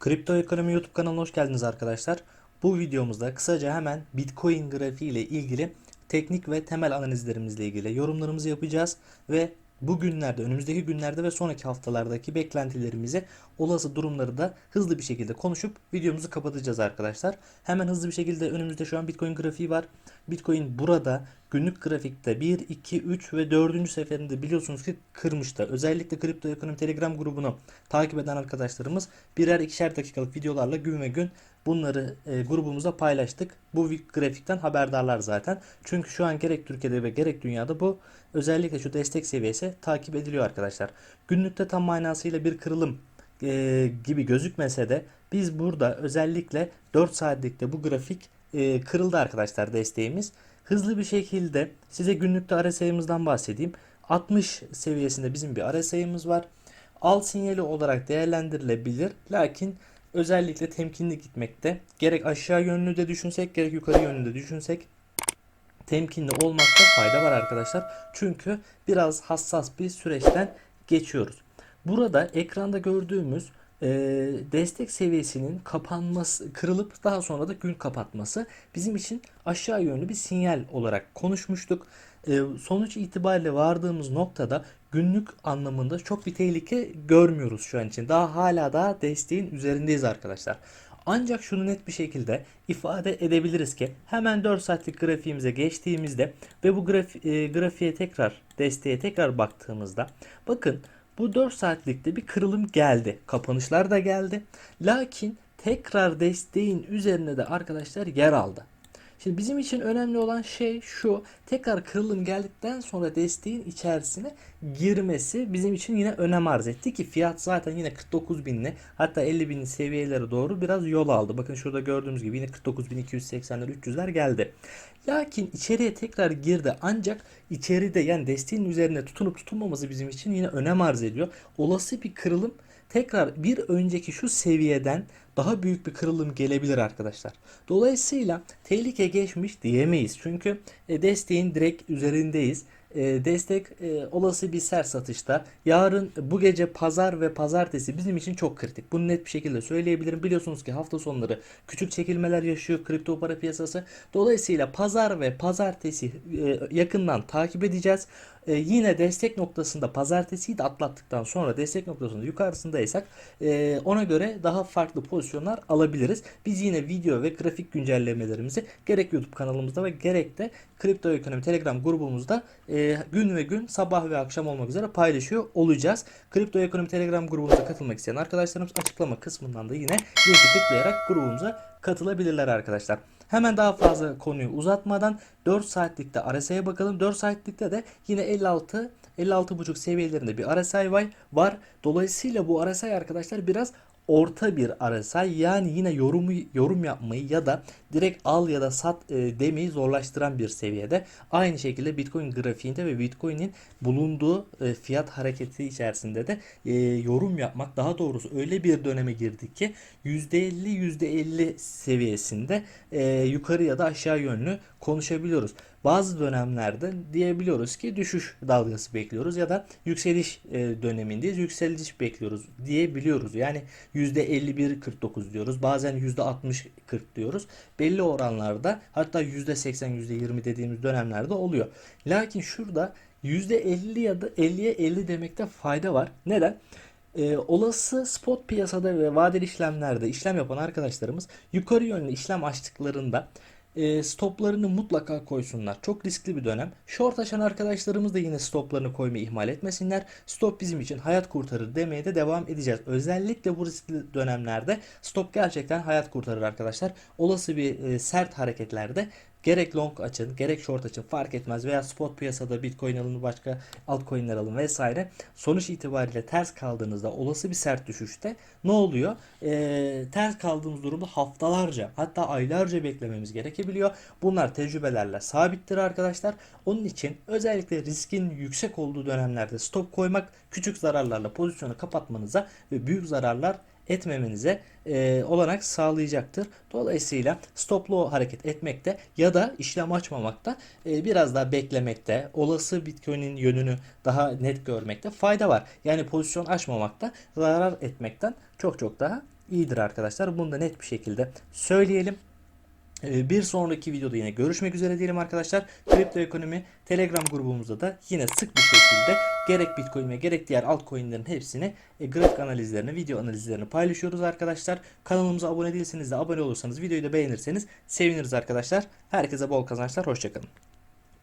Kripto Ekonomi YouTube kanalına hoş geldiniz arkadaşlar. Bu videomuzda kısaca hemen Bitcoin grafiği ile ilgili teknik ve temel analizlerimizle ilgili yorumlarımızı yapacağız ve bugünlerde, önümüzdeki günlerde ve sonraki haftalardaki beklentilerimizi, olası durumları da hızlı bir şekilde konuşup videomuzu kapatacağız arkadaşlar. Hemen hızlı bir şekilde önümüzde şu an Bitcoin grafiği var. Bitcoin burada günlük grafikte 1, 2, 3 ve 4. seferinde biliyorsunuz ki kırmıştı. Özellikle Kripto Ekonomi Telegram grubunu takip eden arkadaşlarımız birer ikişer dakikalık videolarla gün ve gün bunları e, grubumuza paylaştık. Bu grafikten haberdarlar zaten. Çünkü şu an gerek Türkiye'de ve gerek dünyada bu özellikle şu destek seviyesi takip ediliyor arkadaşlar. Günlükte tam manasıyla bir kırılım e, gibi gözükmese de biz burada özellikle 4 saatlikte bu grafik e, kırıldı arkadaşlar desteğimiz. Hızlı bir şekilde size günlükte RSI'mızdan bahsedeyim. 60 seviyesinde bizim bir RSI'miz var. Al sinyali olarak değerlendirilebilir. Lakin özellikle temkinli gitmekte. Gerek aşağı yönlü de düşünsek gerek yukarı yönlü de düşünsek temkinli olmakta fayda var arkadaşlar. Çünkü biraz hassas bir süreçten geçiyoruz. Burada ekranda gördüğümüz e, destek seviyesinin kapanması, kırılıp daha sonra da gün kapatması bizim için aşağı yönlü bir sinyal olarak konuşmuştuk. E, sonuç itibariyle vardığımız noktada günlük anlamında çok bir tehlike görmüyoruz şu an için. Daha hala daha desteğin üzerindeyiz arkadaşlar. Ancak şunu net bir şekilde ifade edebiliriz ki hemen 4 saatlik grafiğimize geçtiğimizde ve bu graf, e, grafiğe tekrar desteğe tekrar baktığımızda bakın bu 4 saatlikte bir kırılım geldi. Kapanışlar da geldi. Lakin tekrar desteğin üzerine de arkadaşlar yer aldı. Şimdi bizim için önemli olan şey şu. Tekrar kırılım geldikten sonra desteğin içerisine girmesi bizim için yine önem arz etti ki fiyat zaten yine 49 binli hatta 50 binli seviyelere doğru biraz yol aldı. Bakın şurada gördüğümüz gibi yine 49.280'ler 300'ler geldi. Lakin içeriye tekrar girdi ancak içeride yani desteğin üzerine tutunup tutunmaması bizim için yine önem arz ediyor. Olası bir kırılım tekrar bir önceki şu seviyeden daha büyük bir kırılım gelebilir arkadaşlar. Dolayısıyla tehlike geçmiş diyemeyiz. Çünkü e, desteğin direkt üzerindeyiz. E, destek e, olası bir sert satışta. Yarın bu gece pazar ve pazartesi bizim için çok kritik. Bunu net bir şekilde söyleyebilirim. Biliyorsunuz ki hafta sonları küçük çekilmeler yaşıyor kripto para piyasası. Dolayısıyla pazar ve pazartesi yakından takip edeceğiz. E, yine destek noktasında pazartesiyi de atlattıktan sonra destek noktasında yukarısındaysak e, ona göre daha farklı pozisyonlar alabiliriz. Biz yine video ve grafik güncellemelerimizi gerek YouTube kanalımızda ve gerek de Kripto Ekonomi Telegram grubumuzda e, gün ve gün sabah ve akşam olmak üzere paylaşıyor olacağız. Kripto Ekonomi Telegram grubumuza katılmak isteyen arkadaşlarımız açıklama kısmından da yine linki tıklayarak grubumuza katılabilirler arkadaşlar. Hemen daha fazla konuyu uzatmadan 4 saatlikte RSI'ye bakalım. 4 saatlikte de yine 56 56.5 seviyelerinde bir RSI var. Dolayısıyla bu RSI arkadaşlar biraz orta bir RSI yani yine yorumu yorum yapmayı ya da direkt al ya da sat e, demeyi zorlaştıran bir seviyede. Aynı şekilde Bitcoin grafiğinde ve Bitcoin'in bulunduğu e, fiyat hareketi içerisinde de e, yorum yapmak daha doğrusu öyle bir döneme girdik ki %50 %50 seviyesinde e, yukarı ya da aşağı yönlü konuşabiliyoruz. Bazı dönemlerde diyebiliyoruz ki düşüş dalgası bekliyoruz ya da yükseliş e, dönemindeyiz. Yükseliş bekliyoruz diyebiliyoruz. Yani %51-49 diyoruz. Bazen %60-40 diyoruz. Belli oranlarda hatta %80 %20 dediğimiz dönemlerde oluyor. Lakin şurada %50 ya da 50'ye 50 demekte fayda var. Neden? Ee, olası spot piyasada ve vadeli işlemlerde işlem yapan arkadaşlarımız yukarı yönlü işlem açtıklarında e, stoplarını mutlaka koysunlar. Çok riskli bir dönem. Short açan arkadaşlarımız da yine stoplarını koymayı ihmal etmesinler. Stop bizim için hayat kurtarır demeye de devam edeceğiz. Özellikle bu riskli dönemlerde stop gerçekten hayat kurtarır arkadaşlar. Olası bir e, sert hareketlerde Gerek long açın, gerek short açın fark etmez veya spot piyasada Bitcoin alın, başka altcoin'ler alın vesaire. Sonuç itibariyle ters kaldığınızda olası bir sert düşüşte ne oluyor? Ee, ters kaldığımız durumda haftalarca hatta aylarca beklememiz gerekebiliyor. Bunlar tecrübelerle sabittir arkadaşlar. Onun için özellikle riskin yüksek olduğu dönemlerde stop koymak küçük zararlarla pozisyonu kapatmanıza ve büyük zararlar etmemenize e, olanak sağlayacaktır. Dolayısıyla stoplu hareket etmekte ya da işlem açmamakta e, biraz daha beklemekte, olası Bitcoin'in yönünü daha net görmekte fayda var. Yani pozisyon açmamakta zarar etmekten çok çok daha iyidir arkadaşlar. Bunu da net bir şekilde söyleyelim. Ee, Bir sonraki videoda yine görüşmek üzere diyelim arkadaşlar. Kripto ekonomi Telegram grubumuzda da yine sık bir şekilde gerek Bitcoin ve gerek diğer altcoin'lerin hepsini e, grafik analizlerini, video analizlerini paylaşıyoruz arkadaşlar. Kanalımıza abone değilseniz de abone olursanız, videoyu da beğenirseniz seviniriz arkadaşlar. Herkese bol kazançlar, hoşçakalın.